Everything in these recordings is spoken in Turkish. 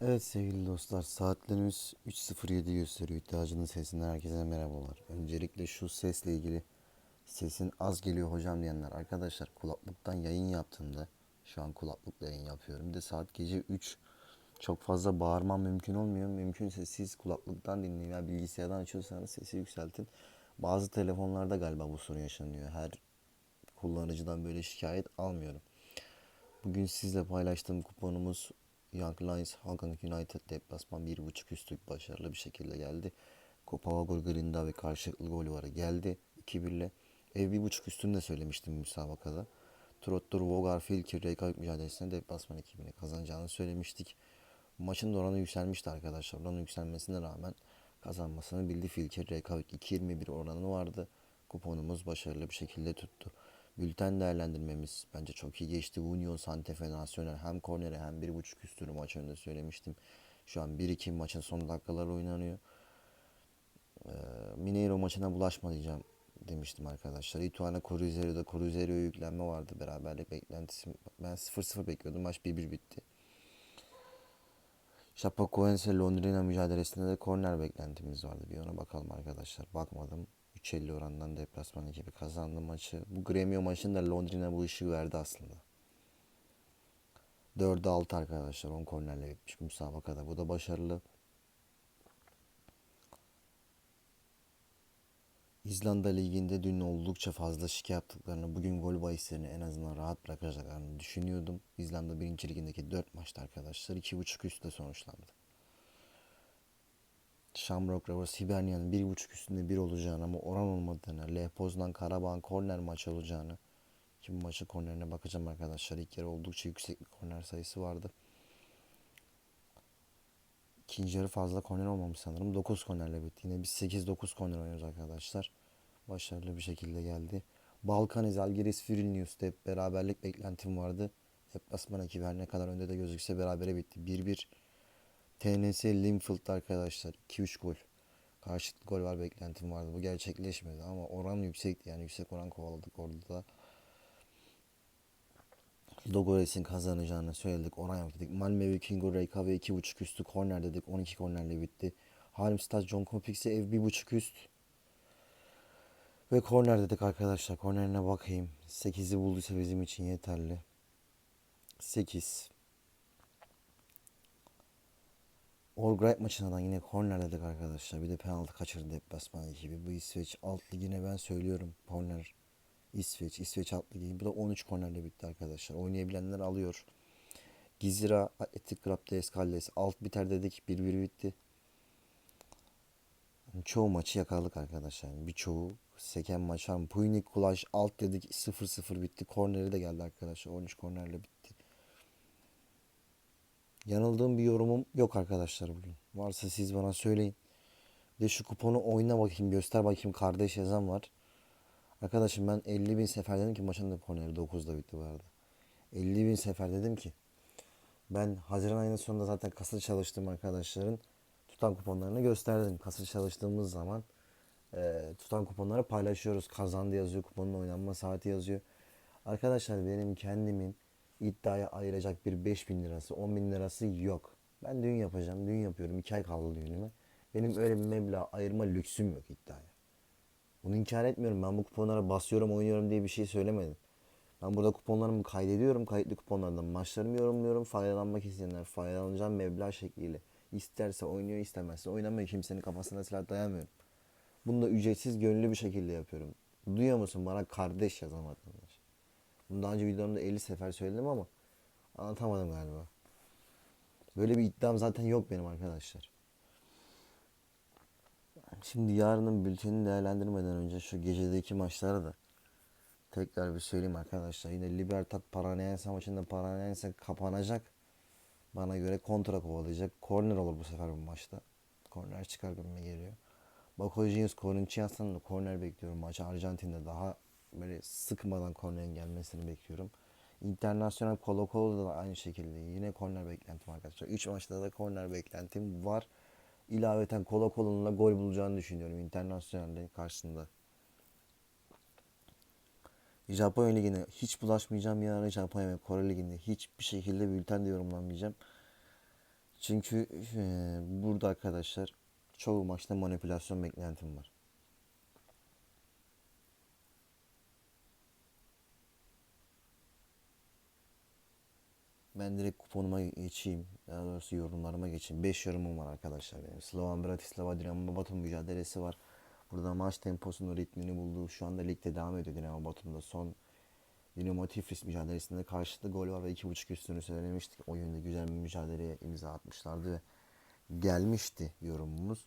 Evet sevgili dostlar saatlerimiz 3.07 gösteriyor. İhtiyacının sesinden herkese merhabalar. Öncelikle şu sesle ilgili sesin az geliyor hocam diyenler arkadaşlar kulaklıktan yayın yaptığımda şu an kulaklıkla yayın yapıyorum. De saat gece 3 çok fazla bağırmam mümkün olmuyor. Mümkünse siz kulaklıktan dinleyin veya bilgisayardan açıyorsanız sesi yükseltin. Bazı telefonlarda galiba bu sorun yaşanıyor. Her kullanıcıdan böyle şikayet almıyorum. Bugün sizle paylaştığım kuponumuz Young Lions Hong United deplasman 1.5 üstlük başarılı bir şekilde geldi. Kopavagor Grinda ve karşılıklı gol var geldi 2-1 ile. Ev 1.5 üstünü de söylemiştim müsabakada. Trottor Vogar Filkir Reykjavik mücadelesinde deplasman ekibini kazanacağını söylemiştik. Maçın oranı yükselmişti arkadaşlar. Oranın yükselmesine rağmen kazanmasını bildi Filkir Reykjavik 2.21 oranı vardı. Kuponumuz başarılı bir şekilde tuttu. Bülten değerlendirmemiz bence çok iyi geçti. Union Santa Fe Nacional hem kornere hem 1.5 üstünü maç önünde söylemiştim. Şu an 1-2 maçın son dakikaları oynanıyor. Ee, Mineiro maçına bulaşmayacağım demiştim arkadaşlar. Ituana Cruzero'da Cruzero'ya yüklenme vardı. Beraberlik beklentisi. Ben 0-0 bekliyordum. Maç 1-1 bitti. Chapecoense Londrina mücadelesinde de korner beklentimiz vardı. Bir ona bakalım arkadaşlar. Bakmadım. 3.50 orandan deplasman ekibi kazandı maçı. Bu Gremio maçında Londrina bu ışığı verdi aslında. 4'e 6 arkadaşlar. 10 kornerle bitmiş müsabakada. Bu da başarılı. İzlanda Ligi'nde dün oldukça fazla şike yaptıklarını, bugün gol bahislerini en azından rahat bırakacaklarını düşünüyordum. İzlanda 1. Ligi'ndeki 4 maçta arkadaşlar 2.5 üstte sonuçlandı. Shamrock Rovers Hibernia'nın 1.5 üstünde 1 olacağını ama oran olmadığını, Lech Poznan Karabağ korner maçı olacağını ki bu maçın kornerine bakacağım arkadaşlar. İlk yarı oldukça yüksek bir korner sayısı vardı. İkinci yarı fazla korner olmamış sanırım. 9 kornerle bitti. Yine biz 8-9 korner oynuyoruz arkadaşlar. Başarılı bir şekilde geldi. Balkaniz, Algiris, Vilnius'ta hep beraberlik beklentim vardı. Deplasman ekibi her ne kadar önde de gözükse berabere bitti. 1-1 TNS Linfield'da arkadaşlar 2-3 gol. Karşılıklı gol var beklentim vardı. Bu gerçekleşmedi ama oran yüksekti. Yani yüksek oran kovaladık orada da. Logores'in kazanacağını söyledik. Oran yok dedik. Malmö Vikingur Reykjavik 2.5 üstü korner dedik. 12 kornerle bitti. Halmstad John Compix'e ev 1.5 üst. Ve korner dedik arkadaşlar. Kornerine bakayım. 8'i bulduysa bizim için yeterli. 8. Orgrad maçına da yine korner dedik arkadaşlar. Bir de penaltı kaçırdı deplasman ekibi. Bu İsveç alt ligine ben söylüyorum. Korner İsveç, İsveç alt ligi. Bu da 13 kornerle bitti arkadaşlar. Oynayabilenler alıyor. Gizira, Atletik Club DS alt biter dedik. 1-1 bitti. Çoğu maçı yakaladık arkadaşlar. Yani birçoğu seken maç var. Puynik Kulaş alt dedik 0-0 bitti. Korneri de geldi arkadaşlar. 13 kornerle bitti. Yanıldığım bir yorumum yok arkadaşlar bugün. Varsa siz bana söyleyin. De şu kuponu oyna bakayım göster bakayım kardeş yazan var. Arkadaşım ben 50 bin sefer dedim ki maçın da korneri 9'da bitti bu arada. 50 bin sefer dedim ki ben Haziran ayının sonunda zaten kasa çalıştığım arkadaşların tutan kuponlarını gösterdim. Kasa çalıştığımız zaman e, tutan kuponları paylaşıyoruz. Kazandı yazıyor, kuponun oynanma saati yazıyor. Arkadaşlar benim kendimin iddiaya ayıracak bir 5 bin lirası, 10 bin lirası yok. Ben düğün yapacağım, düğün yapıyorum. 2 ay kaldı düğünüme. Benim öyle bir meblağ ayırma lüksüm yok iddiaya. Bunu inkar etmiyorum. Ben bu kuponlara basıyorum, oynuyorum diye bir şey söylemedim. Ben burada kuponlarımı kaydediyorum. Kayıtlı kuponlardan maçlarımı yorumluyorum. Faydalanmak isteyenler faydalanacağım meblağ şekliyle. İsterse oynuyor, istemezse oynamıyor. Kimsenin kafasına silah dayamıyorum. Bunu da ücretsiz, gönüllü bir şekilde yapıyorum. Duyuyor musun? Bana kardeş yazan vatandaş. Bunu daha önce videomda 50 sefer söyledim ama anlatamadım galiba. Böyle bir iddiam zaten yok benim arkadaşlar. Şimdi yarının bültenini değerlendirmeden önce şu gecedeki maçlara da tekrar bir söyleyeyim arkadaşlar. Yine Libertad Paranaense maçında Paranaense kapanacak. Bana göre kontra kovalayacak. Korner olur bu sefer bu maçta. Korner çıkar gibime geliyor. Juniors Corinthians'tan da korner bekliyorum. Maçı Arjantin'de daha böyle sıkmadan kornerin gelmesini bekliyorum. Internasyonel Colo Colo'da da aynı şekilde yine korner beklentim arkadaşlar. 3 maçta da korner beklentim var. İlaveten Colo Colo'nun da gol bulacağını düşünüyorum internasyonelde karşısında. Japonya Ligi'ne hiç bulaşmayacağım yarın Japonya ve Kore Ligi'nde hiçbir şekilde bülten de yorumlamayacağım. Çünkü e, burada arkadaşlar çoğu maçta manipülasyon beklentim var. Ben direkt kuponuma geçeyim. Daha doğrusu yorumlarıma geçeyim. 5 yorumum var arkadaşlar benim. Slovan Bratislava Dinamo Batum mücadelesi var. Burada maç temposunu, ritmini bulduğu şu anda ligde devam ediyor Dinamo Batum'da. Son Dinamo Tiflis mücadelesinde karşılıklı gol var ve 2.5 üstünü söylemiştik. Oyunda güzel bir mücadeleye imza atmışlardı ve gelmişti yorumumuz.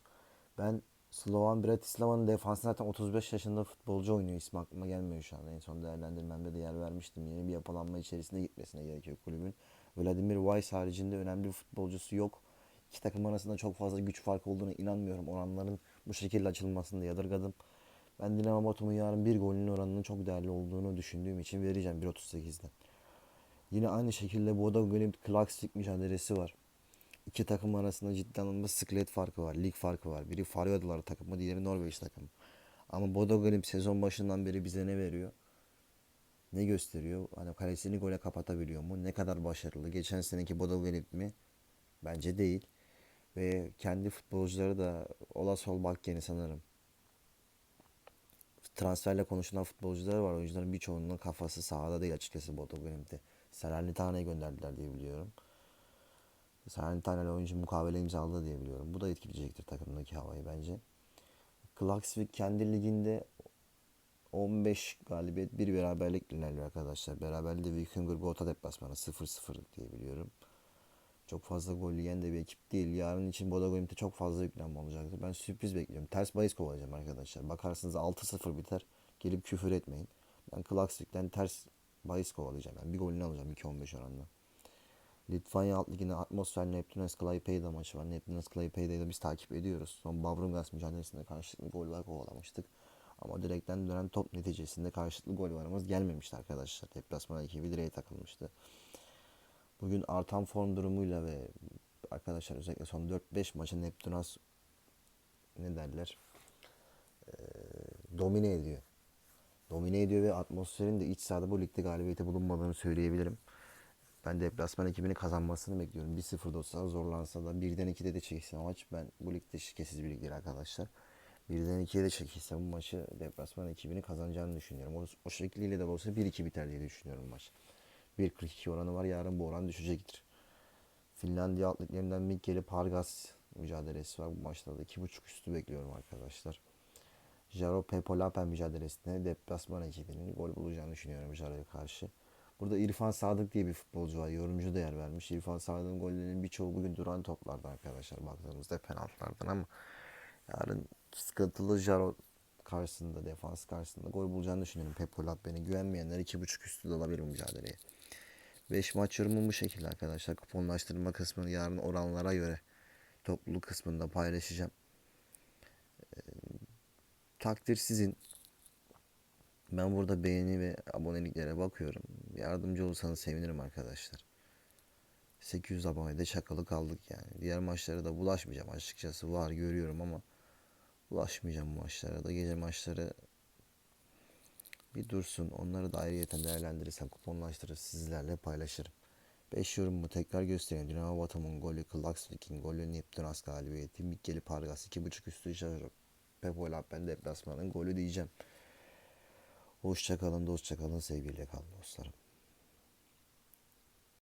Ben Slovan Bratislava'nın defansı zaten 35 yaşında futbolcu oynuyor. İsmi aklıma gelmiyor şu an. En son değerlendirmemde de yer vermiştim. Yeni bir yapılanma içerisinde gitmesine gerekiyor kulübün. Vladimir Weiss haricinde önemli bir futbolcusu yok. İki takım arasında çok fazla güç farkı olduğuna inanmıyorum. Oranların bu şekilde açılmasını da yadırgadım. Ben Dinamo Batum'un yarın bir golünün oranının çok değerli olduğunu düşündüğüm için vereceğim 1.38'den. Yine aynı şekilde Bodo Glimt Klaksvik mücadelesi var. İki takım arasında ciddi anlamda sıklet farkı var, lig farkı var. Biri Faroe takımı, diğeri Norveç takımı. Ama Bodo Glimt sezon başından beri bize ne veriyor? Ne gösteriyor? Hani kalesini gole kapatabiliyor mu? Ne kadar başarılı? Geçen seneki Bodo Glimt mi? Bence değil. Ve kendi futbolcuları da Ola Solbakkeni sanırım. Transferle konuşulan futbolcular var. Oyuncuların birçoğunun kafası sahada değil açıkçası Bodo Glimt'te. Salernitane'ye gönderdiler diye biliyorum. Salernitane ile oyuncu mukavele imzaladı diye biliyorum. Bu da etkileyecektir takımdaki havayı bence. Klaksvik kendi liginde 15 galibiyet bir beraberlik ilerliyor arkadaşlar. Beraberliği Vikingur Gotha deplasmanı 0-0 diye biliyorum. Çok fazla gol yiyen de bir ekip değil. Yarın için Bodo Glimt'e çok fazla yüklenme olacaktır. Ben sürpriz bekliyorum. Ters bahis kovalayacağım arkadaşlar. Bakarsınız 6-0 biter. Gelip küfür etmeyin. Ben Klaksvik'ten ters bahis kovalayacağım. Yani bir golünü alacağım 2-15 oranla. Litvanya alt liginde atmosfer Neptunes Klaipėda maçı var. Neptunes Klaipėda'yı da biz takip ediyoruz. Son Bavrungas mücadelesinde karşılıklı goller kovalamıştık. Ama direkten dönen top neticesinde karşılıklı gol varımız gelmemişti arkadaşlar. Deplasman ekibi direğe takılmıştı. Bugün artan form durumuyla ve arkadaşlar özellikle son 4-5 maçı Neptunas ne derler e, domine ediyor. Domine ediyor ve atmosferin de iç sahada bu ligde galibiyete bulunmadığını söyleyebilirim. Ben deplasman ekibini kazanmasını bekliyorum. 1-0'da olsa zorlansa da 1'den 2'de de çekilse maç ben bu ligde şirketsiz bir lig değil arkadaşlar. 1'den 2'ye de çekilse bu maçı deplasman ekibini kazanacağını düşünüyorum. O, o şekliyle de olsa 1-2 biter diye düşünüyorum maç. 1.42 oranı var. Yarın bu oran düşecektir. Finlandiya alt liglerinden Mikkeli Pargas mücadelesi var. Bu maçta da 2.5 üstü bekliyorum arkadaşlar. Jaro Pepolapen mücadelesinde deplasman ekibinin gol bulacağını düşünüyorum Jaro'ya karşı. Burada İrfan Sadık diye bir futbolcu var. Yorumcu da yer vermiş. İrfan Sadık'ın gollerinin birçoğu bugün duran toplardan arkadaşlar. Baktığımızda penaltılardan ama yarın sıkıntılı Jaro karşısında, defans karşısında gol bulacağını düşünüyorum. Pep Beni güvenmeyenler 2.5 üstü de olabilir bu mücadeleye. 5 maç yorumum bu şekilde arkadaşlar. Kuponlaştırma kısmını yarın oranlara göre topluluk kısmında paylaşacağım. Ee, takdir sizin. Ben burada beğeni ve aboneliklere bakıyorum. Yardımcı olursanız sevinirim arkadaşlar. 800 abonede çakalı kaldık yani. Diğer maçlara da bulaşmayacağım açıkçası. Var görüyorum ama bulaşmayacağım bu maçlara da. Gece maçları bir dursun. Onları da ayrıyeten değerlendirirsem kuponlaştırır sizlerle paylaşırım. 5 yorumumu tekrar göstereyim. Dinamo Batum'un golü, Klaksvik'in golü, Neptunas galibiyeti, Mikkeli Pargas 2.5 üstü Jaro. Pepol ben deplasmanın golü diyeceğim. Hoşçakalın, dostçakalın, sevgiyle kalın dostlarım.